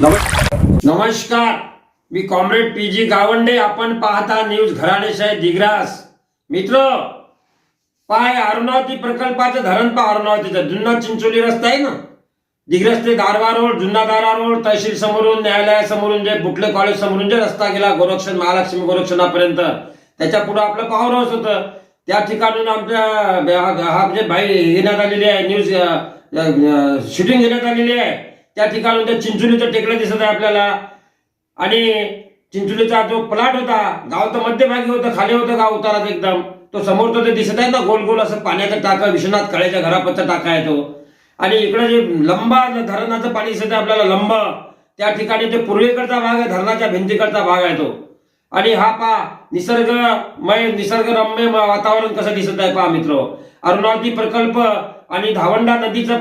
नमस्कार. मी comrade P G Gawande. आपण पाहता न्यूज घराणेशाही दिग्रास. मित्र पाय अरुणावती प्रकल्पाचं धरण पा अरुणावतीचं. जुन्ना चिंचोली रस्ता आहे ना? दिग्रस ते दारवा रोड जुन्ना दारा रोड तहसील समोरून न्यायालयासमोरून जे बुटले कॉलेज समोरून जे रस्ता गेला गोरक्षण महालक्ष्मी गोरक्षणापर्यंत. त्याच्या पुढे आपलं पॉवर हाऊस होतं. त्या ठिकाणून आमच्या हा जे म्हणजे बाई घेण्यात आलेली आहे न्यूज शूटिंग घेण्यात आलेली आहे. त्या ठिकाणून त्या चिंचोलीचं टेकडं दिसत आहे आपल्याला. आणि चिंचोलीचा जो प्लॉट होता गाव तर मध्यभागी होतं खाली होतं गाव उतारात एकदम. तो समोर तो ते दिसत आहे ना गोल गोल असं पाण्याचा टाका विश्वनाथ काळेच्या घरापचा टाका आहे तो. आणि इकडे जे लंबा धरणाचं पाणी दिसत आहे आपल्याला लंब त्या ठिकाणी ते पूर्वेकडचा भाग आहे धरणाच्या भिंतीकडचा भाग आहे तो. आणि हा पा निसर्गमय निसर्गरम्य वातावरण कसं दिसत आहे पहा मित्र. अरुणावती प्रकल्प आणि धावंडा नदीचं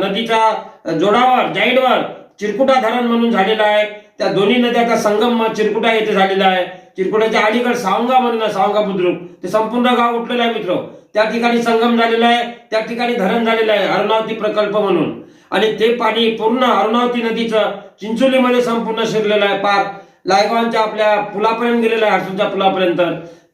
नदीचा जोडावर जाईडवर चिरकुटा धरण म्हणून झालेलं आहे. त्या दोन्ही नद्याचा संगम चिरकुटा येथे झालेला आहे. चिरकुटाच्या अलीकडे सावंगा म्हणून सावंगा बुद्रुक. ते संपूर्ण गाव उठलेलं आहे मित्र. त्या ठिकाणी संगम झालेला आहे त्या ठिकाणी धरण झालेलं आहे अरुणावती प्रकल्प म्हणून. आणि ते पाणी पूर्ण अरुणावती नदीचं चिंचोलीमध्ये संपूर्ण शिरलेलं आहे पार. लायगावांच्या आपल्या पुलापर्यंत गेलेलं आहे हर्सूलच्या पुलापर्यंत.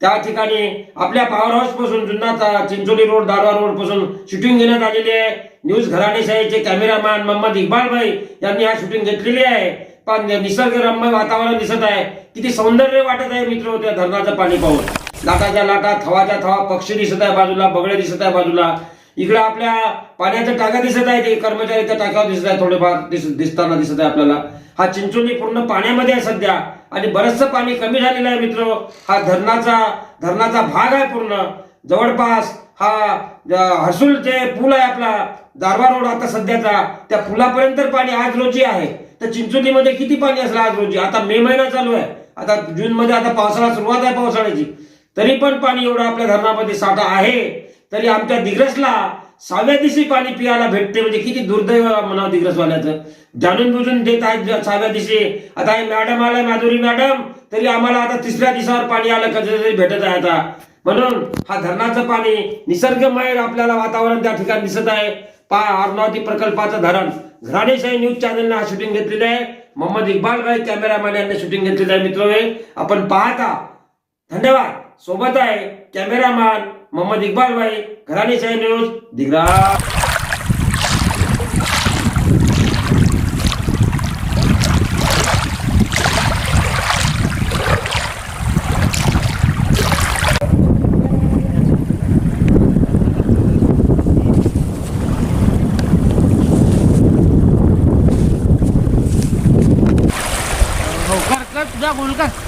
त्या ठिकाणी आपल्या पॉवर हाऊसपासून जुन्ना चिंचोली रोड दारवा रोडपासून शूटिंग घेण्यात आलेली आहे. न्यूज घराणेशाहीचे कॅमेरामॅन मोहम्मद इक्बाल भाई यांनी हा शूटिंग घेतलेली आहे. पण निसर्गरम्य वातावरण दिसत आहे. किती सौंदर्य वाटत आहे मित्र त्या धरणाचं पाणी पाहून. लाटाच्या लाटा थवाच्या थवा पक्षी दिसत आहे बाजूला बगळे दिसत आहे बाजूला. इकडे आपल्या पाण्याच्या टाक्या दिसत आहे ते कर्मचारी त्या टाक्यावर दिसत आहे थोडेफार दिस दिसताना दिसत आहे आपल्याला. हा चिंचोली पूर्ण पाण्यामध्ये आहे सध्या आणि बरचसं पाणी कमी झालेलं आहे मित्र. हा धरणाचा धरणाचा भाग आहे पूर्ण. जवळपास हा हसूल जे पूल आहे आपला दारवा रोड आता सध्याचा त्या पुलापर्यंत पाणी आज रोजी आहे. तर चिंचोलीमध्ये किती पाणी असलं आज रोजी? आता मे महिना चालू आहे. आता जून मध्ये आता पावसाळा सुरुवात आहे पावसाळ्याची. तरी पण पाणी एवढं आपल्या धरणामध्ये साठा आहे. तरी आमच्या दिग्रसला सहाव्या दिवशी पाणी पियाला भेटते म्हणजे किती दुर्दैव म्हणावं दिग्रसवाल्याचं. जाणून बुजून देत आहेत सहाव्या दिवशी. आता हे मॅडम आलाय माधुरी मॅडम. तरी आम्हाला आता तिसऱ्या दिवसावर पाणी आलं कधी भेटत आहे आता. म्हणून हा धरणाचं पाणी निसर्गमय आपल्याला वातावरण त्या ठिकाणी दिसत आहे. पा अर्णावती प्रकल्पाचं धरण. घराणेशाही न्यूज चॅनलने हा शूटिंग घेतलेलं आहे. मोहम्मद इक्बाल भाई कॅमेरामॅन यांनी शूटिंग घेतलेलं आहे मित्र आपण पाहता. धन्यवाद. सोबत आहे कॅमेरामॅन मोहम्मद इक्बाल भाई घराणेशाही न्यूज दिग्रा. कर तुझा बोल कर.